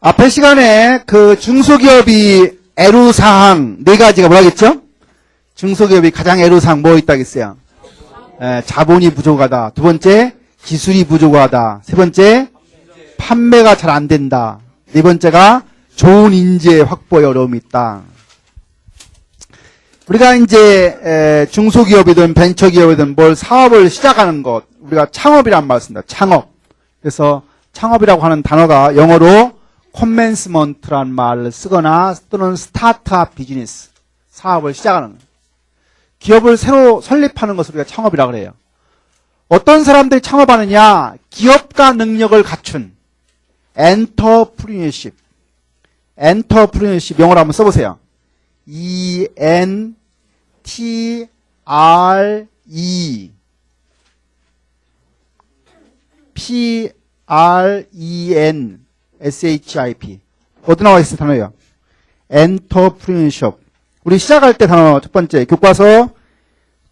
앞에 시간에 그 중소기업이 애로사항 네 가지가 뭐라겠죠? 중소기업이 가장 애로사항 뭐 있다겠어요? 에, 자본이 부족하다. 두 번째, 기술이 부족하다. 세 번째, 판매가 잘 안 된다. 네 번째가 좋은 인재 확보에 어려움이 있다. 우리가 이제 에, 중소기업이든 벤처기업이든 뭘 사업을 시작하는 것 우리가 창업이란 말을 씁니다. 창업. 그래서 창업이라고 하는 단어가 영어로 commencement란 말을 쓰거나 또는 스타트업 비즈니스 사업을 시작하는 것. 기업을 새로 설립하는 것을 우리가 창업이라고 그래요. 어떤 사람들이 창업하느냐? 기업가 능력을 갖춘 엔터프리너십. 엔터프리너십 영어로 한번 써보세요. E N T R E P R E N S H I P 어디 나와 있어 단어예요? 엔터프리너십. 우리 시작할 때 단어 첫 번째 교과서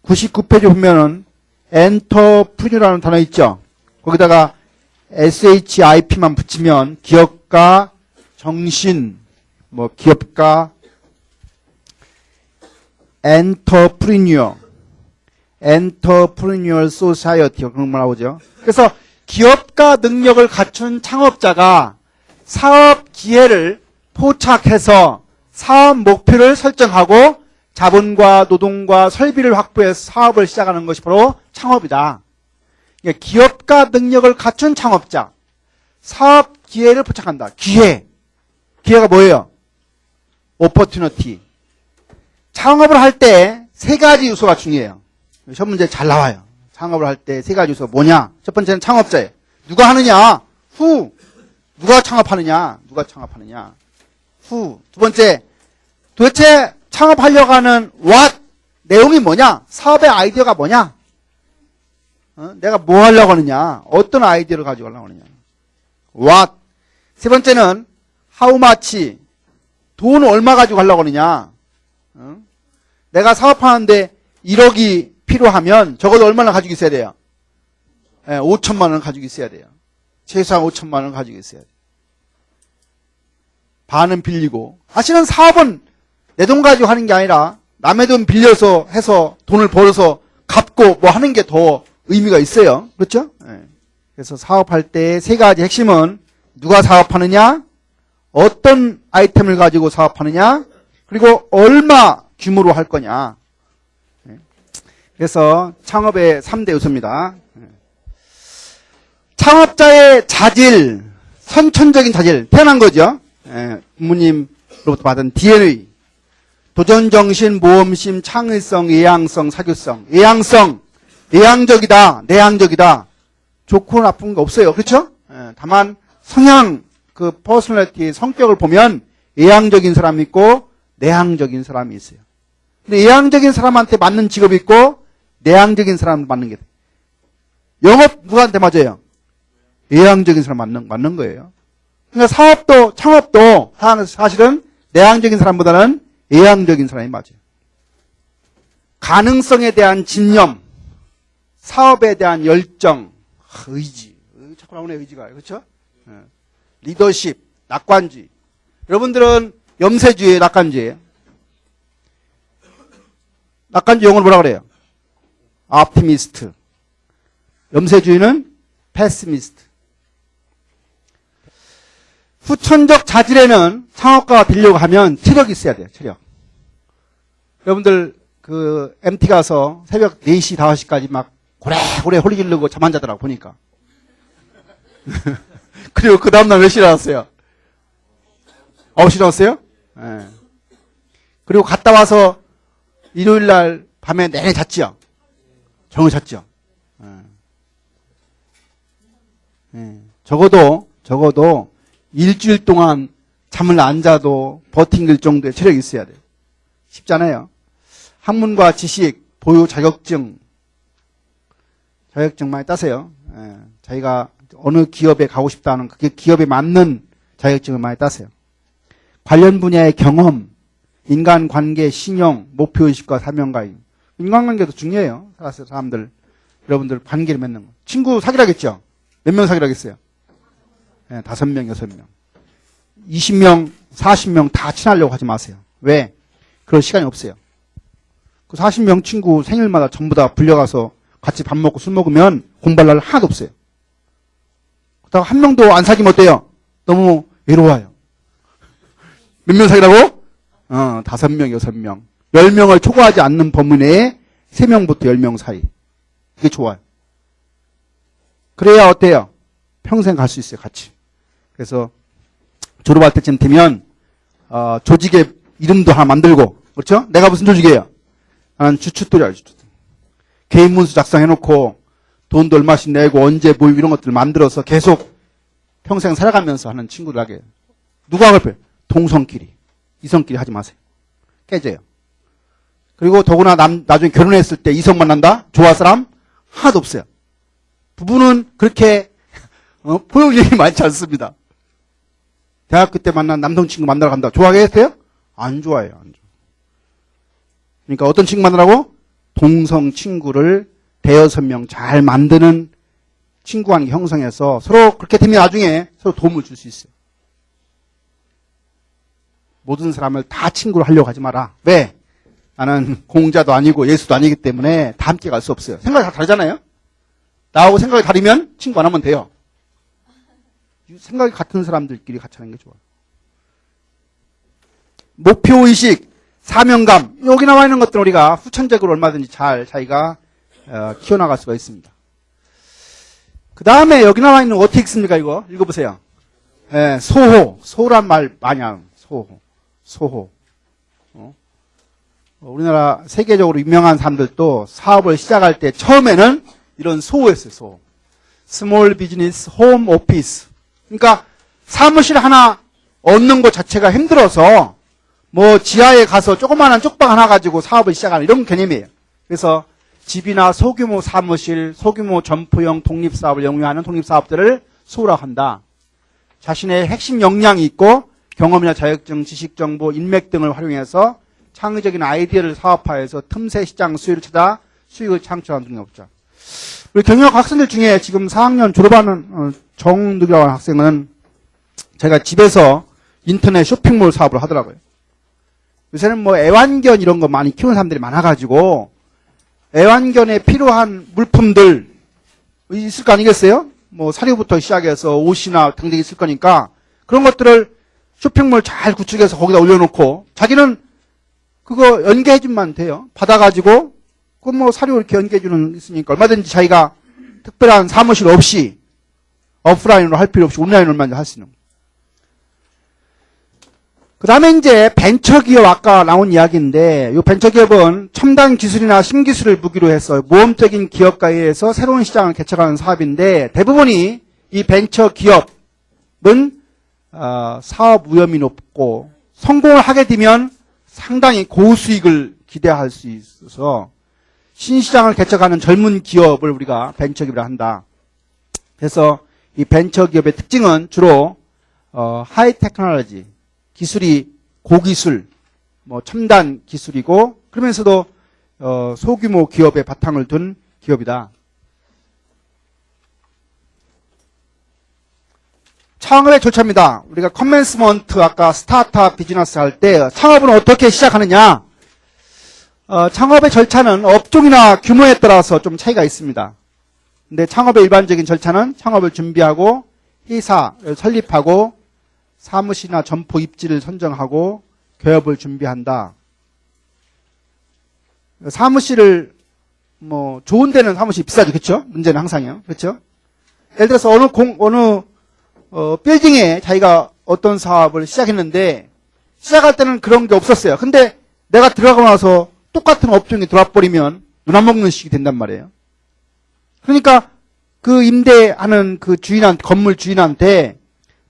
99페이지 보면은 엔터프리너라는 단어 있죠. 거기다가 SHIP만 붙이면 기업가 정신 뭐 기업가 엔터프리니어 엔터프리니얼 소사이어티 그런 말 나오죠. 그래서 기업가 능력을 갖춘 창업자가 사업 기회를 포착해서 사업 목표를 설정하고 자본과 노동과 설비를 확보해서 사업을 시작하는 것이 바로 창업이다. 기업가 능력을 갖춘 창업자, 사업 기회를 포착한다. 기회. 기회가 뭐예요? 오퍼튜너티. 창업을 할 때 세 가지 요소가 중요해요. 시험 문제 잘 나와요. 창업을 할 때 세 가지 요소가 뭐냐? 첫 번째는 창업자예요. 누가 하느냐? 후. 누가 창업하느냐? 누가 창업하느냐? 후. 두 번째, 도대체 창업하려고 하는 what? 내용이 뭐냐? 사업의 아이디어가 뭐냐? 어? 내가 뭐 하려고 하느냐? 어떤 아이디어를 가지고 하려고 하느냐? what? 세 번째는 how much? 돈 얼마 가지고 하려고 하느냐? 어? 내가 사업하는데 1억이 필요하면 적어도 얼마나 가지고 있어야 돼요? 예, 5천만 원 가지고 있어야 돼요. 최소한 5천만 원 가지고 있어야 돼요. 반은 빌리고. 사실은 사업은 내 돈 가지고 하는 게 아니라 남의 돈 빌려서 해서 돈을 벌어서 갚고 뭐 하는 게 더 의미가 있어요. 그렇죠? 예. 그래서 사업할 때 세 가지 핵심은 누가 사업하느냐, 어떤 아이템을 가지고 사업하느냐, 그리고 얼마 규모로 할 거냐. 예. 그래서 창업의 3대 요소입니다. 예. 창업자의 자질, 선천적인 자질, 태어난 거죠. 예, 부모님으로부터 받은 DNA. 도전정신, 모험심, 창의성, 예양성, 사교성. 예양성, 예양적이다, 내향적이다. 좋고 나쁜 거 없어요. 그렇죠? 예, 다만 성향, 그 퍼스널리티, 성격을 보면 예양적인 사람이 있고 내향적인 사람이 있어요. 근데 예향적인 사람한테 맞는 직업이 있고 내향적인 사람 맞는 게 돼. 영업 누구한테 맞아요? 예향적인 사람 맞는, 맞는 거예요. 그러니까 사업도 창업도 사- 사실은 내향적인 사람보다는 예향적인 사람이 맞아요. 가능성에 대한 집념, 사업에 대한 열정, 아, 의지, 의- 자꾸 나오네 의지가 그렇죠? 예. 리더십, 낙관주의. 여러분들은 염세주의, 낙관주의예요. 낙관주의 영어로 뭐라 그래요? optimist. 염세주의는 pessimist. 후천적 자질에는 창업가가 되려고 하면 체력이 있어야 돼요, 체력. 여러분들, 그, MT 가서 새벽 4시, 5시까지 막 고래고래 홀리 지르고 잠 안 자더라고, 보니까. 그리고 그 다음날 몇 시에 나왔어요? 9시 나왔어요? 예. 그리고 갔다 와서 일요일 날 밤에 내내 잤지요? 정을 잤죠? 예. 예. 적어도, 적어도 일주일 동안 잠을 안 자도 버팅길 정도의 체력이 있어야 돼요. 쉽잖아요. 학문과 지식, 보유 자격증, 자격증 많이 따세요. 예. 자기가 어느 기업에 가고 싶다는 그게 기업에 맞는 자격증을 많이 따세요. 관련 분야의 경험, 인간관계, 신용, 목표의식과 사명감. 인간관계도 중요해요. 사람들, 여러분들 관계를 맺는 거. 친구 사귀라겠죠? 몇 명 사귀라겠어요? 예, 다섯 명, 여섯 명. 20명, 40명 다 친하려고 하지 마세요. 왜? 그럴 시간이 없어요. 그 40명 친구 생일마다 전부 다 불려가서 같이 밥 먹고 술 먹으면 공부할 날 하나도 없어요. 그렇다고 한 명도 안 사귀면 어때요? 너무 외로워요. 몇 명 사귀라고? 어, 다섯 명, 여섯 명. 열 명을 초과하지 않는 범위 내에 세 명부터 열 명 사이. 그게 좋아요. 그래야 어때요? 평생 갈 수 있어요, 같이. 그래서 졸업할 때쯤 되면 어, 조직의 이름도 하나 만들고 그렇죠? 내가 무슨 조직이에요? 나는 주춧돌이야. 주춧돌. 개인 문서 작성해놓고 돈도 얼마씩 내고 언제 뭐 이런 것들 만들어서 계속 평생 살아가면서 하는 친구들에게 누가 그럴 동성끼리 이성끼리 하지 마세요. 깨져요. 그리고 더구나 남, 나중에 결혼했을 때 이성 만난다? 좋아할 사람? 하나도 없어요. 부부는 그렇게 어, 포용력이 많지 않습니다. 대학교 때 만난 남성 친구 만나러 간다. 좋아하겠어요? 안 좋아해요. 안 좋아. 그러니까 어떤 친구 만나라고? 동성 친구를 대여섯 명 잘 만드는 친구 관계 형성해서 서로 그렇게 되면 나중에 서로 도움을 줄 수 있어요. 모든 사람을 다 친구로 하려고 하지 마라. 왜? 나는 공자도 아니고 예수도 아니기 때문에 다 함께 갈 수 없어요. 생각이 다 다르잖아요? 나하고 생각이 다르면 친구 안 하면 돼요. 생각이 같은 사람들끼리 같이 하는 게 좋아요. 목표의식, 사명감, 여기 나와 있는 것들 우리가 후천적으로 얼마든지 잘 자기가 어, 키워나갈 수가 있습니다. 그 다음에 여기 나와 있는 거 어떻게 읽습니까, 이거? 읽어보세요. 예, 소호. 소란 말 하는, 소호. 소호. 어? 우리나라 세계적으로 유명한 사람들도 사업을 시작할 때 처음에는 이런 소호였어요, 소호. 스몰 비즈니스 홈 오피스. 그러니까 사무실 하나 얻는 것 자체가 힘들어서 뭐 지하에 가서 조그마한 쪽방 하나 가지고 사업을 시작하는 이런 개념이에요. 그래서 집이나 소규모 사무실, 소규모 점포형 독립사업을 영위하는 독립사업들을 소라고 한다. 자신의 핵심 역량이 있고 경험이나 자격증, 지식 정보, 인맥 등을 활용해서 창의적인 아이디어를 사업화해서 틈새 시장 수요를 찾아 수익을 창출하는 능력자. 우리 경영 학 생들 중에 지금 4학년 졸업하는 어, 정득이라고 하는 학생은 제가 집에서 인터넷 쇼핑몰 사업을 하더라고요. 요새는 뭐 애완견 이런 거 많이 키우는 사람들이 많아가지고 애완견에 필요한 물품들 있을 거 아니겠어요? 뭐 사료부터 시작해서 옷이나 등등 있을 거니까 그런 것들을 쇼핑몰 잘 구축해서 거기다 올려놓고 자기는 그거 연계해주면 돼요. 받아가지고 그뭐 사료 이렇게 연계해주는 있으니까 얼마든지 자기가 특별한 사무실 없이 오프라인으로 할 필요 없이 온라인으로만 할수 있는. 그 다음에 이제 벤처기업 아까 나온 이야기인데 이 벤처기업은 첨단 기술이나 신기술을 무기로 해서 모험적인 기업가에 의해서 새로운 시장을 개척하는 사업인데 대부분이 이 벤처기업은 어, 사업 위험이 높고 성공을 하게 되면 상당히 고수익을 기대할 수 있어서 신시장을 개척하는 젊은 기업을 우리가 벤처기업이라 한다. 그래서 이 벤처 기업의 특징은 주로 어, 하이 테크놀로지 기술이 고기술, 뭐 첨단 기술이고 그러면서도 어, 소규모 기업의 바탕을 둔 기업이다. 창업의 절차입니다. 우리가 커맨스먼트 아까 스타트업 비즈니스 할 때 창업은 어떻게 시작하느냐? 어, 창업의 절차는 업종이나 규모에 따라서 좀 차이가 있습니다. 근데 창업의 일반적인 절차는 창업을 준비하고 회사를 설립하고 사무실이나 점포 입지를 선정하고 개업을 준비한다. 사무실을 뭐 좋은 데는 사무실 비싸죠, 그렇죠? 문제는 항상이요, 그렇죠? 예를 들어서 어느 공 어느 어, 빌딩에 자기가 어떤 사업을 시작했는데 시작할 때는 그런 게 없었어요. 근데 내가 들어가고 나서 똑같은 업종이 들어와 버리면 눈 안 먹는 식이 된단 말이에요. 그러니까 그 임대하는 그 주인한 건물 주인한테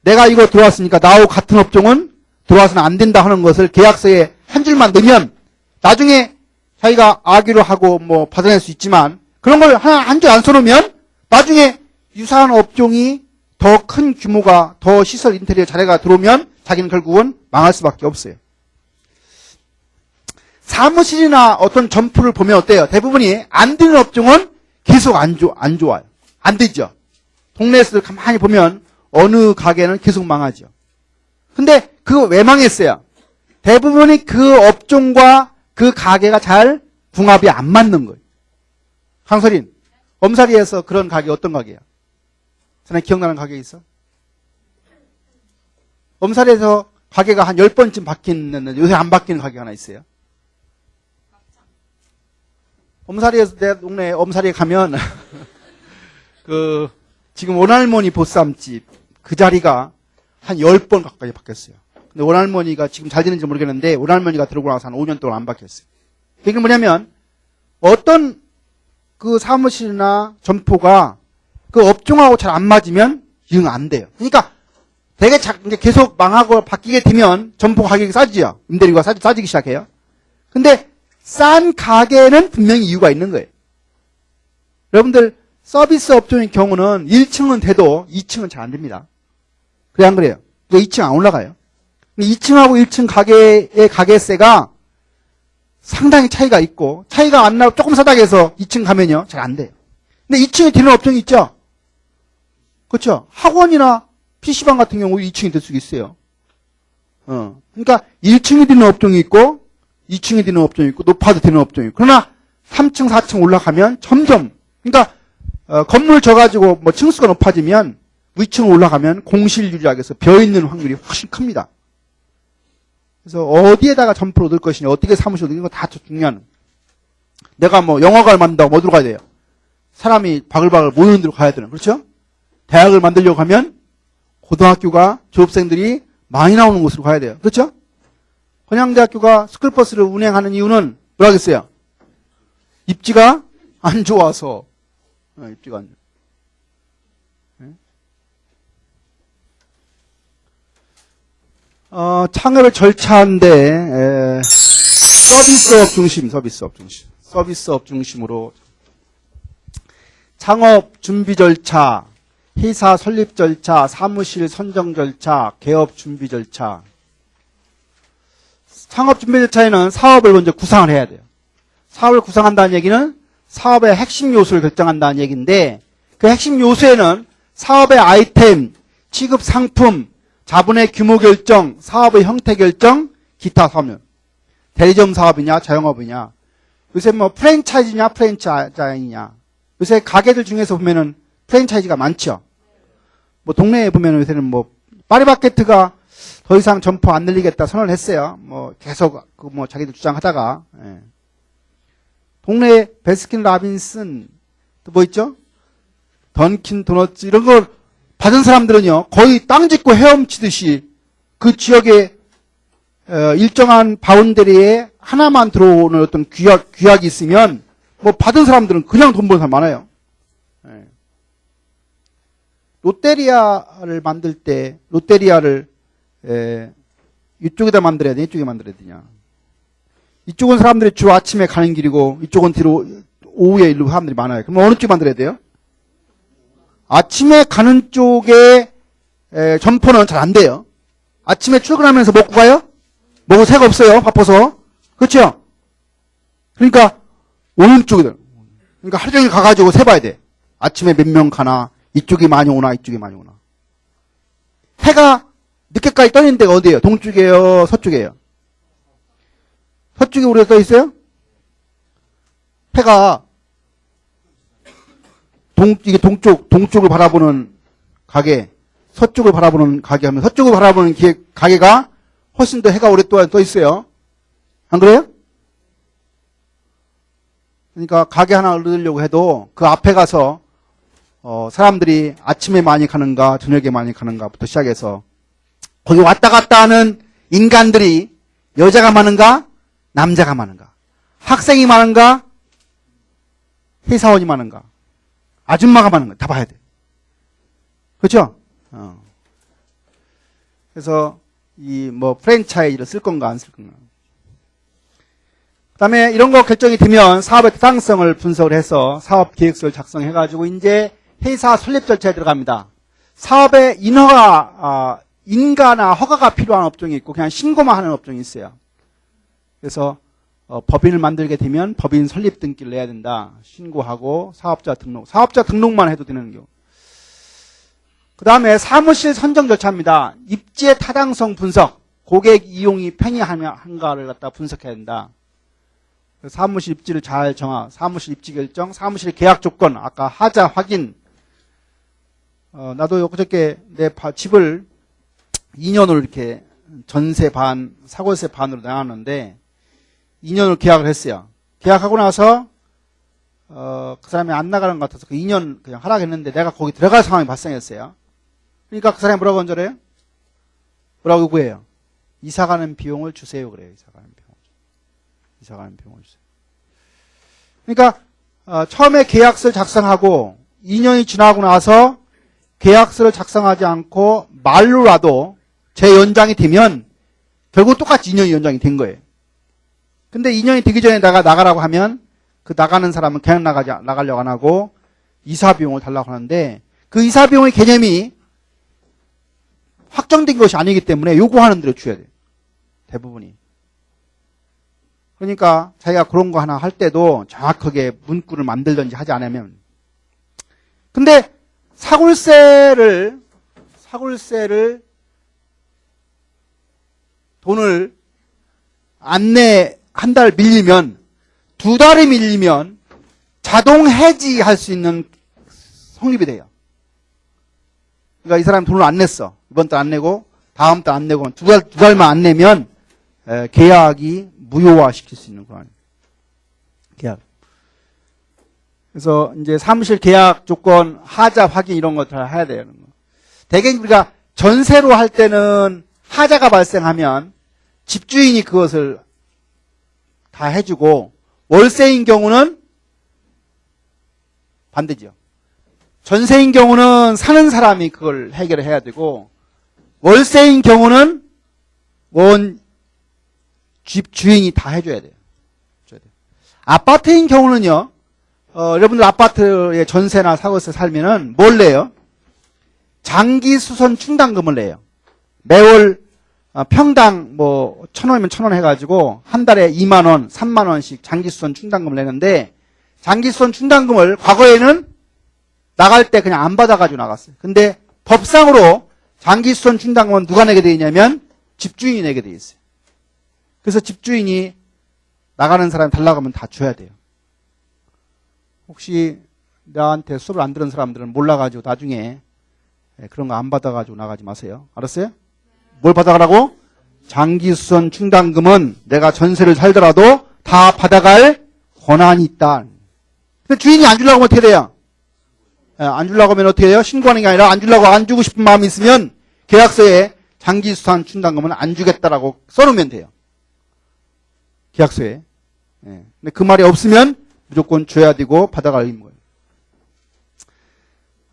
내가 이거 들어왔으니까 나하고 같은 업종은 들어와서는 안 된다 하는 것을 계약서에 한 줄만 넣으면 나중에 자기가 아기로 하고 뭐 받아낼 수 있지만 그런 걸 하나 한 줄 안 써놓으면 나중에 유사한 업종이 더 큰 규모가 더 시설 인테리어 자리가 들어오면 자기는 결국은 망할 수밖에 없어요. 사무실이나 어떤 점포를 보면 어때요? 대부분이 안 되는 업종은 계속 안, 좋, 안 좋아요. 안 되죠. 동네에서 가만히 보면 어느 가게는 계속 망하죠. 근데 그거 왜 망했어요? 대부분이 그 업종과 그 가게가 잘 궁합이 안 맞는 거예요. 강설인, 엄사리에서 그런 가게 어떤 가게야? 전에 기억나는 가게 있어? 엄사리에서 가게가 한 10번쯤 바뀌는, 요새 안 바뀌는 가게 하나 있어요. 엄사리에서 내 동네 엄사리에 가면, 그, 지금 원할머니 보쌈집 그 자리가 한 10번 가까이 바뀌었어요. 근데 원할머니가 지금 잘 되는지 모르겠는데, 원할머니가 들어오고 나서 한 5년 동안 안 바뀌었어요. 그게 뭐냐면, 어떤 그 사무실이나 점포가 그 업종하고 잘 안 맞으면 영안 돼요. 그러니까 되게 자, 계속 망하고 바뀌게 되면 점포 가격이 싸지죠. 임대료가 싸, 싸지기 시작해요. 근데 싼 가게는 분명히 이유가 있는 거예요. 여러분들 서비스 업종의 경우는 1층은 돼도 2층은 잘 안 됩니다. 그래 안 그래요? 또 2층 안 올라가요. 2층하고 1층 가게의 가게세가 상당히 차이가 있고 차이가 안 나고 조금 싸다고 해서 2층 가면요 잘 안 돼요. 근데 2층에 되는 업종이 있죠. 그렇죠. 학원이나 PC방 같은 경우 2층이 될 수 있어요. 어. 그러니까 1층이 되는 업종이 있고 2층이 되는 업종이 있고 높아도 되는 업종이 있고 그러나 3층, 4층 올라가면 점점 그러니까 어, 건물 져가지고 뭐 층수가 높아지면 위층 올라가면 공실 유리학에서 벼 있는 확률이 훨씬 큽니다. 그래서 어디에다가 점포를 넣을 것이냐, 어떻게 사무실을 넣는 거다 중요한. 내가 뭐 영화관을 만든다고 어디로 가야 돼요? 사람이 바글바글 모이는 데로 가야 되는, 그렇죠? 대학을 만들려고 하면 고등학교가 졸업생들이 많이 나오는 곳으로 가야 돼요. 그렇죠? 건양대학교가 스쿨버스를 운행하는 이유는 뭐라겠어요? 입지가 안 좋아서. 어, 입지가 안 좋아. 어, 창업의 절차인데 에, 서비스업 중심, 서비스업 중심, 서비스업 중심으로 창업 준비 절차, 회사 설립 절차, 사무실 선정 절차, 개업 준비 절차. 창업 준비 절차에는 사업을 먼저 구상을 해야 돼요. 사업을 구상한다는 얘기는 사업의 핵심 요소를 결정한다는 얘기인데 그 핵심 요소에는 사업의 아이템, 취급 상품, 자본의 규모 결정, 사업의 형태 결정, 기타 사업. 대리점 사업이냐, 자영업이냐. 요새 뭐 프랜차이즈냐, 프랜차이즈냐. 요새 가게들 중에서 보면은 프랜차이즈가 많죠. 뭐 동네에 보면 요새는 뭐 파리바게트가 더 이상 점포 안 늘리겠다 선언을 했어요. 뭐 계속 그 뭐 자기들 주장하다가 예. 동네 베스킨 라빈슨 또 뭐 있죠? 던킨 도너츠 이런 걸 받은 사람들은요 거의 땅 짓고 헤엄치듯이 그 지역에 어, 일정한 바운더리에 하나만 들어오는 어떤 규약 규약이 있으면 뭐 받은 사람들은 그냥 돈 버는 사람 많아요. 예. 롯데리아를 만들 때 롯데리아를 에, 이쪽에다 만들어야 되냐 이쪽에 만들어야 되냐 이쪽은 사람들이 주로 아침에 가는 길이고 이쪽은 뒤로 오후에 일로 사람들이 많아요. 그럼 어느 쪽 만들어야 돼요? 아침에 가는 쪽에 에, 점포는 잘 안 돼요. 아침에 출근하면서 먹고 가요? 먹을 새가 없어요. 바빠서. 그렇죠? 그러니까 오른쪽이다. 그러니까 하루 종일 가가지고 세봐야 돼. 아침에 몇 명 가나 이쪽이 많이 오나 이쪽이 많이 오나. 해가 늦게까지 떠있는 데가 어디예요? 동쪽이에요? 서쪽이에요? 서쪽에 우리가 떠 있어요? 해가 동 이게 동쪽 동쪽을 바라보는 가게, 서쪽을 바라보는 가게 하면 서쪽을 바라보는 기, 가게가 훨씬 더 해가 오랫동안 떠 있어요. 안 그래요? 그러니까 가게 하나 얻으려고 해도 그 앞에 가서 어, 사람들이 아침에 많이 가는가 저녁에 많이 가는가부터 시작해서 거기 왔다 갔다 하는 인간들이 여자가 많은가 남자가 많은가 학생이 많은가 회사원이 많은가 아줌마가 많은가 다 봐야 돼. 그렇죠? 어. 그래서 이 뭐 프랜차이즈를 쓸 건가 안 쓸 건가. 그다음에 이런 거 결정이 되면 사업의 타당성을 분석을 해서 사업 계획서를 작성해 가지고 이제 회사 설립 절차에 들어갑니다. 사업의 인허가 아, 인가나 허가가 필요한 업종이 있고 그냥 신고만 하는 업종이 있어요. 그래서 어, 법인을 만들게 되면 법인 설립 등기를 내야 된다. 신고하고 사업자 등록. 사업자 등록만 해도 되는 경우. 그 다음에 사무실 선정 절차입니다. 입지의 타당성 분석, 고객 이용이 편의한가를 갖다 분석해야 된다. 사무실 입지를 잘 정하, 사무실 입지 결정, 사무실 계약 조건, 아까 하자 확인. 어, 나도 그저께 내 바- 집을 2년으로 이렇게 전세 반, 사골세 반으로 나눴는데 2년을 계약을 했어요. 계약하고 나서 어, 그 사람이 안 나가는 것 같아서 그 2년 그냥 하락했는데 내가 거기 들어갈 상황이 발생했어요. 그러니까 그 사람이 뭐라고 건절해요? 뭐라고 요구해요? 이사 가는 비용을 주세요. 그래요. 이사 가는 비용을. 이사 가는 비용을 주세요. 그러니까 어, 처음에 계약서를 작성하고 2년이 지나고 나서 계약서를 작성하지 않고 말로라도 재연장이 되면 결국 똑같이 2년이 연장이 된 거예요. 근데 2년이 되기 전에 나가 나가라고 하면 그 나가는 사람은 그냥 나가지 나가려고 안 하고 이사 비용을 달라고 하는데 그 이사 비용의 개념이 확정된 것이 아니기 때문에 요구하는 대로 줘야 돼요. 대부분이. 그러니까 자기가 그런 거 하나 할 때도 정확하게 문구를 만들든지 하지 않으면 근데 사골세를 사골세를 돈을 안내 한 달 밀리면 두 달이 밀리면 자동 해지할 수 있는 성립이 돼요. 그러니까 이 사람이 돈을 안 냈어. 이번 달 안 내고 다음 달 안 내고 두 달 두 달만 안 내면 에, 계약이 무효화 시킬 수 있는 그런 계약. 그래서 이제 사무실 계약 조건 하자 확인 이런 것들 해야 돼요. 대개 우리가 전세로 할 때는 하자가 발생하면 집주인이 그것을 다 해주고 월세인 경우는 반대죠. 전세인 경우는 사는 사람이 그걸 해결을 해야 되고 월세인 경우는 원 집 주인이 다 해줘야 돼요. 아파트인 경우는요. 어, 여러분들 아파트에 전세나 사고세 살면은 뭘 내요? 장기 수선 충당금을 내요. 매월 어, 평당 뭐 천 원이면 천 원 해가지고 한 달에 2만 원, 3만 원씩 장기 수선 충당금을 내는데 장기 수선 충당금을 과거에는 나갈 때 그냥 안 받아가지고 나갔어요. 근데 법상으로 장기 수선 충당금은 누가 내게 돼 있냐면 집주인이 내게 돼 있어요. 그래서 집주인이 나가는 사람이 달라고 하면 다 줘야 돼요. 혹시 나한테 수업을 안 들은 사람들은 몰라가지고 나중에 예, 그런 거 안 받아가지고 나가지 마세요. 알았어요? 뭘 받아가라고? 장기수선 충당금은 내가 전세를 살더라도 다 받아갈 권한이 있다. 근데 주인이 안 주려고 하면 어떻게 돼요? 예, 안 주려고 하면 어떻게 돼요? 신고하는 게 아니라 안 주려고 안 주고 싶은 마음이 있으면 계약서에 장기수선 충당금은 안 주겠다라고 써놓으면 돼요. 계약서에. 예. 근데 그 말이 없으면 무조건 줘야 되고 받아갈 의무예요.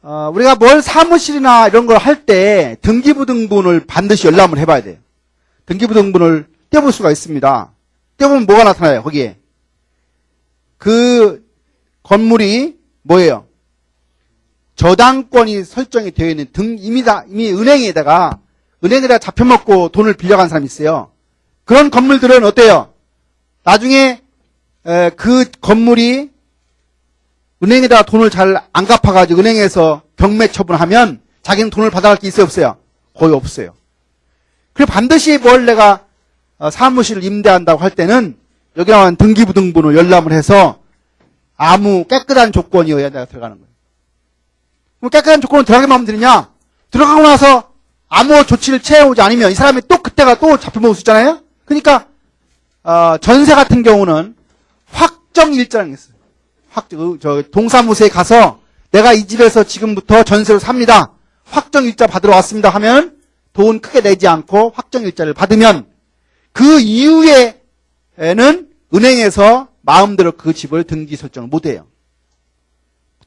어, 우리가 뭘 사무실이나 이런 걸 할 때 등기부등본을 반드시 열람을 해봐야 돼요. 등기부등본을 떼볼 수가 있습니다. 떼보면 뭐가 나타나요? 거기에 그 건물이 뭐예요? 저당권이 설정이 되어 있는 등 이미 다 이미 은행에다가 은행에다 잡혀먹고 돈을 빌려간 사람이 있어요. 그런 건물들은 어때요? 나중에 에, 그 건물이 은행에다가 돈을 잘 안 갚아가지고 은행에서 경매 처분하면 자기는 돈을 받아갈 게 있어요 없어요? 거의 없어요. 그리고 반드시 뭘 내가 어, 사무실을 임대한다고 할 때는 여기 나온 등기부등본을 열람을 해서 아무 깨끗한 조건이어야 내가 들어가는 거예요. 그럼 깨끗한 조건을 들어가기만 하면 되느냐? 들어가고 나서 아무 조치를 취해오지 않으면 이 사람이 또 그때가 또 잡혀먹을 수 있잖아요? 그러니까 어, 전세 같은 경우는 확정 일자라는 게 있어요. 확, 그, 저, 동사무소에 가서 내가 이 집에서 지금부터 전세로 삽니다. 확정 일자 받으러 왔습니다 하면 돈 크게 내지 않고 확정 일자를 받으면 그 이후에는 은행에서 마음대로 그 집을 등기 설정을 못 해요.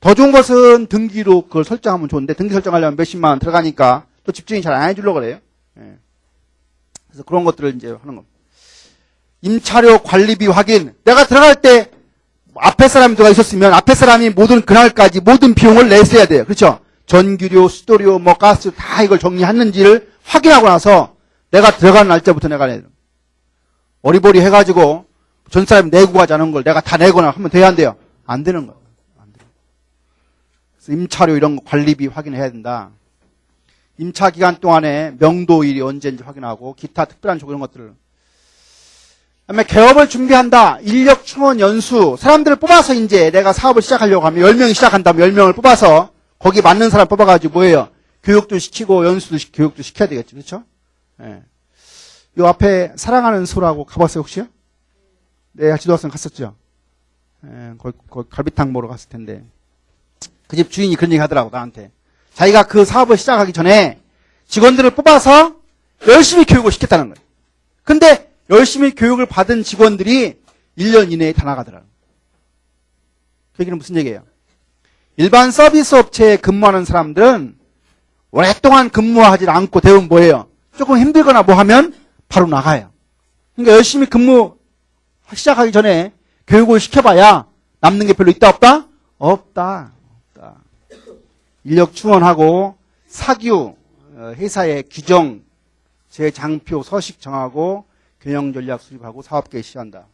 더 좋은 것은 등기로 그걸 설정하면 좋은데 등기 설정하려면 몇십만 원 들어가니까 또 집주인이 잘 안 해주려고 그래요. 예. 그래서 그런 것들을 이제 하는 겁니다. 임차료 관리비 확인. 내가 들어갈 때 앞에 사람이 들어가 있었으면 앞에 사람이 모든 그날까지 모든 비용을 냈어야 돼요. 그렇죠? 전기료, 수도료, 뭐 가스 다 이걸 정리했는지를 확인하고 나서 내가 들어가는 날짜부터 내가 내. 어리버리 해가지고 전 사람이 내고 않은 걸 내가 다 내거나 하면 돼야 안 돼요? 안 되는 거예요. 안 돼요. 임차료 이런 거 관리비 확인해야 된다. 임차 기간 동안에 명도일이 언제인지 확인하고 기타 특별한 조건 이런 것들을 그 다음에 개업을 준비한다. 인력 충원 연수 사람들을 뽑아서 이제 내가 사업을 시작하려고 하면 10명이 시작한다면 10명을 뽑아서 거기 맞는 사람 뽑아가지고 뭐예요? 교육도 시키고 연수도 시, 교육도 시켜야 되겠죠. 그렇죠? 예. 요 앞에 사랑하는 소라고 가봤어요 혹시요? 네, 지도학생 갔었죠. 예, 거기, 거기 갈비탕 먹으러 갔을 텐데 그 집 주인이 그런 얘기 하더라고 나한테 자기가 그 사업을 시작하기 전에 직원들을 뽑아서 열심히 교육을 시켰다는 거예요. 근데 열심히 교육을 받은 직원들이 1년 이내에 다 나가더라고요. 그 얘기는 무슨 얘기예요? 일반 서비스 업체에 근무하는 사람들은 오랫동안 근무하지 않고 대부분 뭐예요? 조금 힘들거나 뭐 하면 바로 나가요. 그러니까 열심히 근무 시작하기 전에 교육을 시켜봐야 남는 게 별로 있다 없다? 없다. 없다. 인력 충원하고 사규 어, 회사의 규정 재장표 서식 정하고 경영 전략 수립하고 사업 개시한다.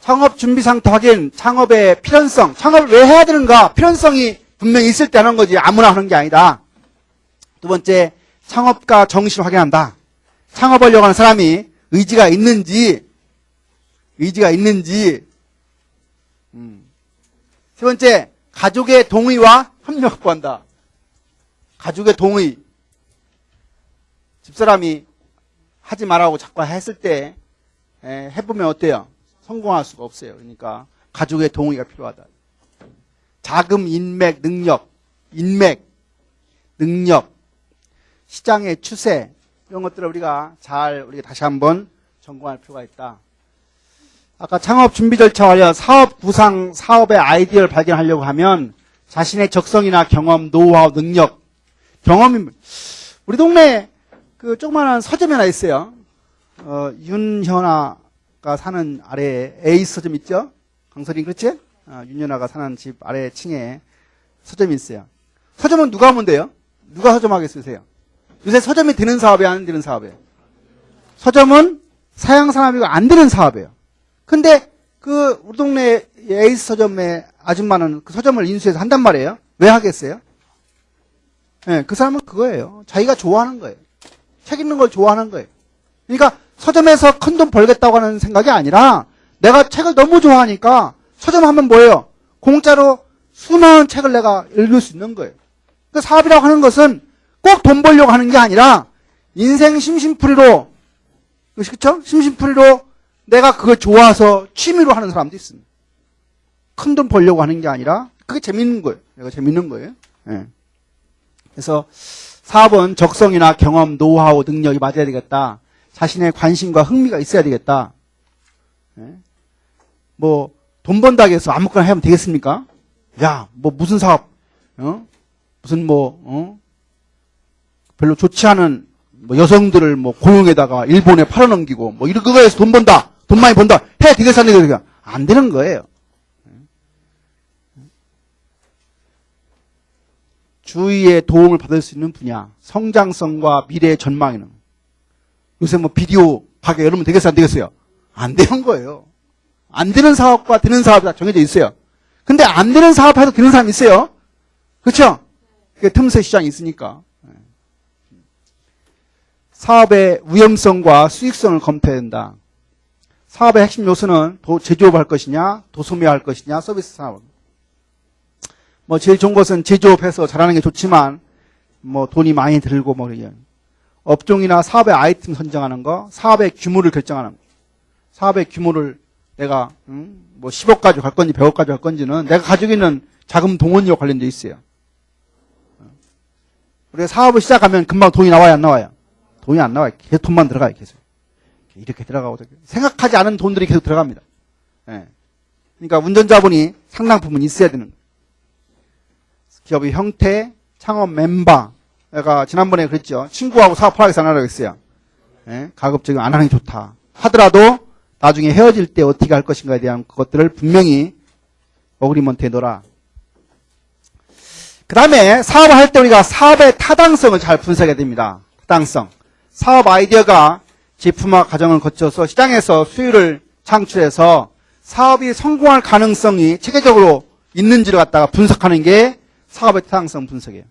창업 준비 상태 확인, 창업의 필연성, 창업을 왜 해야 되는가? 필연성이 분명히 있을 때 하는 거지 아무나 하는 게 아니다. 두 번째, 창업가 정신 확인한다. 창업하려고 하는 사람이 의지가 있는지, 의지가 있는지. 음. 세 번째, 가족의 동의와 협력 구한다. 가족의 동의. 집사람이 하지 말라고 자꾸 했을 때 에, 해보면 어때요? 성공할 수가 없어요. 그러니까 가족의 동의가 필요하다. 자금, 인맥, 능력, 인맥, 능력, 시장의 추세 이런 것들을 우리가 잘 우리가 다시 한번 점검할 필요가 있다. 아까 창업 준비 절차 관련 사업 구상, 사업의 아이디어를 발견하려고 하면 자신의 적성이나 경험, 노하우, 능력, 경험이 우리 동네 그 조그마한 서점이 하나 있어요. 어, 윤현아가 사는 아래에 에이스 서점 있죠? 강설이 그렇지? 어, 윤현아가 사는 집 아래 층에 서점이 있어요. 서점은 누가 하면 돼요? 누가 서점하겠으세요? 요새 서점이 되는 사업이 안 되는 사업이에요. 서점은 사양 산업이고 안 되는 사업이에요. 근데 그 우리 동네 에이스 서점의 아줌마는 그 서점을 인수해서 한단 말이에요. 왜 하겠어요? 예, 그 사람은 그거예요. 자기가 좋아하는 거예요. 책 읽는 걸 좋아하는 거예요. 그러니까 서점에서 큰 돈 벌겠다고 하는 생각이 아니라 내가 책을 너무 좋아하니까 서점 하면 뭐예요? 공짜로 수많은 책을 내가 읽을 수 있는 거예요. 그 사업이라고 하는 것은 꼭 돈 벌려고 하는 게 아니라 인생 심심풀이로 그렇죠? 심심풀이로 내가 그걸 좋아서 취미로 하는 사람도 있습니다. 큰 돈 벌려고 하는 게 아니라 그게 재밌는 거예요. 내가 재밌는 거예요. 예. 그래서 사업은 적성이나 경험, 노하우, 능력이 맞아야 되겠다. 자신의 관심과 흥미가 있어야 되겠다. 예? 뭐, 돈 번다고 해서 아무거나 하면 되겠습니까? 야, 뭐, 무슨 사업, 어? 무슨 뭐, 어? 별로 좋지 않은 뭐 여성들을 뭐 고용에다가 일본에 팔아넘기고 뭐 이런 거에서 돈 번다. 돈 많이 번다. 해 되겠어 안 되겠어. 안 되는 거예요. 주위의 도움을 받을 수 있는 분야, 성장성과 미래의 전망에는 요새 뭐 비디오 가게 열으면 되겠어 안 되겠어요? 안 되는 거예요. 안 되는 사업과 되는 사업이 다 정해져 있어요. 근데 안 되는 사업 해도 되는 사람이 있어요. 그렇죠? 그게 틈새 시장이 있으니까. 사업의 위험성과 수익성을 검토해야 된다. 사업의 핵심 요소는 도, 제조업 할 것이냐, 도소매 할 것이냐, 서비스 사업. 뭐 제일 좋은 것은 제조업해서 잘하는 게 좋지만 뭐 돈이 많이 들고 뭐 이런 업종이나 사업의 아이템 선정하는 거, 사업의 규모를 결정하는 거. 사업의 규모를 내가 음, 뭐 10억까지 갈 건지 100억까지 갈 건지는 내가 가지고 있는 자금 동원력 관련돼 있어요. 우리가 사업을 시작하면 금방 돈이 나와요, 안 나와요? 돈이 안 나와요. 계속 돈만 들어가요, 계속. 이렇게 들어가고 생각하지 않은 돈들이 계속 들어갑니다. 예. 그러니까 운전자분이 상당 부분 있어야 되는 거예요. 기업의 형태, 창업 멤버. 내가 지난번에 그랬죠. 친구하고 사업하겠어 안 하라고 했어요. 예? 가급적이면 안 하는 게 좋다. 하더라도 나중에 헤어질 때 어떻게 할 것인가에 대한 것들을 분명히 어그리먼트에 넣어라. 그 다음에 사업을 할 때 우리가 사업의 타당성을 잘 분석해야 됩니다. 타당성. 사업 아이디어가 제품화 과정을 거쳐서 시장에서 수요를 창출해서 사업이 성공할 가능성이 체계적으로 있는지를 갖다가 분석하는 게 사업의 타당성 분석이에요.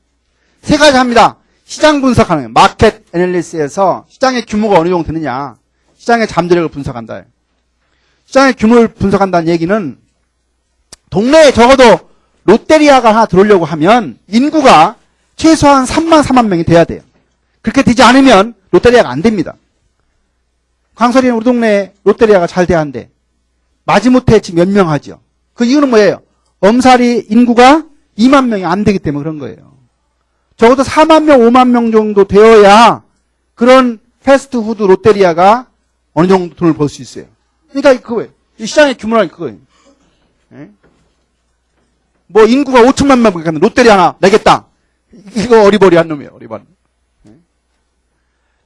세 가지 합니다. 시장 분석하는 거예요. 마켓 애널리스에서 시장의 규모가 어느 정도 되느냐. 시장의 잠재력을 분석한다. 시장의 규모를 분석한다는 얘기는 동네에 적어도 롯데리아가 하나 들어오려고 하면 인구가 최소한 3만 4만 명이 돼야 돼요. 그렇게 되지 않으면 롯데리아가 안 됩니다. 광설이는 우리 동네에 롯데리아가 잘 돼야 한대. 마지못해 지금 몇 명 하죠. 그 이유는 뭐예요? 엄살이 인구가 2만 명이 안 되기 때문에 그런 거예요. 적어도 4만 명, 5만 명 정도 되어야 그런 패스트푸드 롯데리아가 어느 정도 돈을 벌 수 있어요. 그러니까 그거예요. 이 시장의 규모라는 그거예요. 예? 뭐 인구가 5천만 명 되면 롯데리아 하나 내겠다. 이거 어리버리한 놈이에요. 어리버리. 예?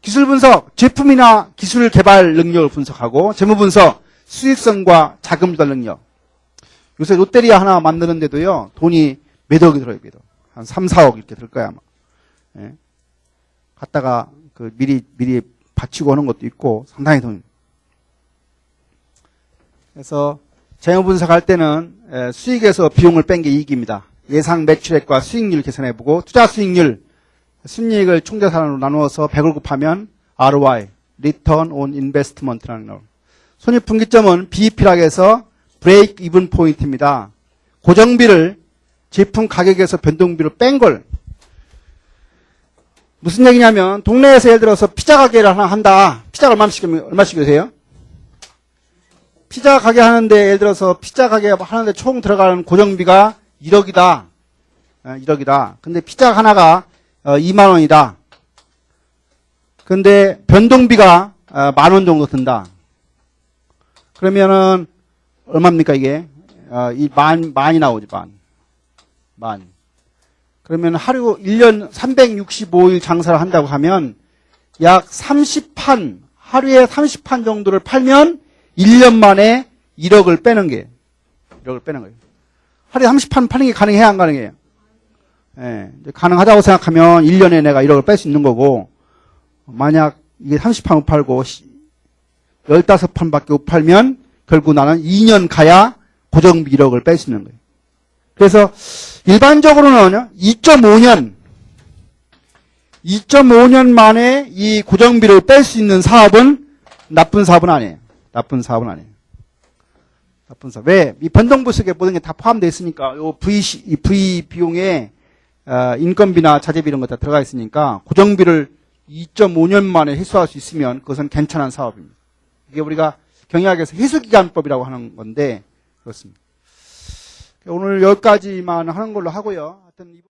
기술 분석, 제품이나 기술 개발 능력을 분석하고 재무 분석, 수익성과 자금 조달 능력. 요새 롯데리아 하나 만드는데도요, 돈이 몇 억이 들어요, 몇 억. 한 3, 4억 이렇게 들 거야, 아마. 예. 갔다가 그 미리, 미리 바치고 하는 것도 있고 상당히 돈. 그래서 재무 분석 할 때는 에, 수익에서 비용을 뺀 게 이익입니다. 예상 매출액과 수익률 계산해보고 투자 수익률, 순이익을 총자산으로 나누어서 100을 곱하면 ROI, Return on Investment라는 거. 손익분기점은 BEP라고 해서 브레이크 이븐 포인트입니다. 고정비를 제품 가격에서 변동비로 뺀 걸. 무슨 얘기냐면 동네에서 예를 들어서 피자 가게를 하나 한다. 피자 얼마씩 얼마씩 주세요? 피자 가게 하는데 예를 들어서 피자 가게 하는데 총 들어가는 고정비가 1억이다. 1억이다. 근데 피자 하나가 2만 원이다. 근데 변동비가 만 원 정도 든다. 그러면은 얼마입니까 이게? 어, 이만 만이 나오지 만. 만. 그러면 하루 1년 365일 장사를 한다고 하면 약 30판 하루에 30판 정도를 팔면 1년 만에 1억을 빼는 게 1억을 빼는 거예요. 하루에 30판 파는 게 가능해야 안 가능해요? 예, 가능하다고 생각하면 1년에 내가 1억을 뺄 수 있는 거고 만약 이게 30판 못 팔고 15판밖에 못 팔면 결국 나는 2년 가야 고정비 1억을 뺄 수 있는 거예요. 그래서 일반적으로는 2.5년 2.5년 만에 이 고정비를 뺄 수 있는 사업은 나쁜 사업은 아니에요. 나쁜 사업은 아니에요. 나쁜 사업. 왜? 이 변동부석에 모든 게 다 포함되어 있으니까 요 V, 이 V 비용에 어, 인건비나 자재비 이런 거 다 들어가 있으니까 고정비를 2.5년 만에 회수할 수 있으면 그것은 괜찮은 사업입니다. 이게 우리가 경영학에서 회수기간법이라고 하는 건데 그렇습니다. 오늘 여기까지만 하는 걸로 하고요. 하여튼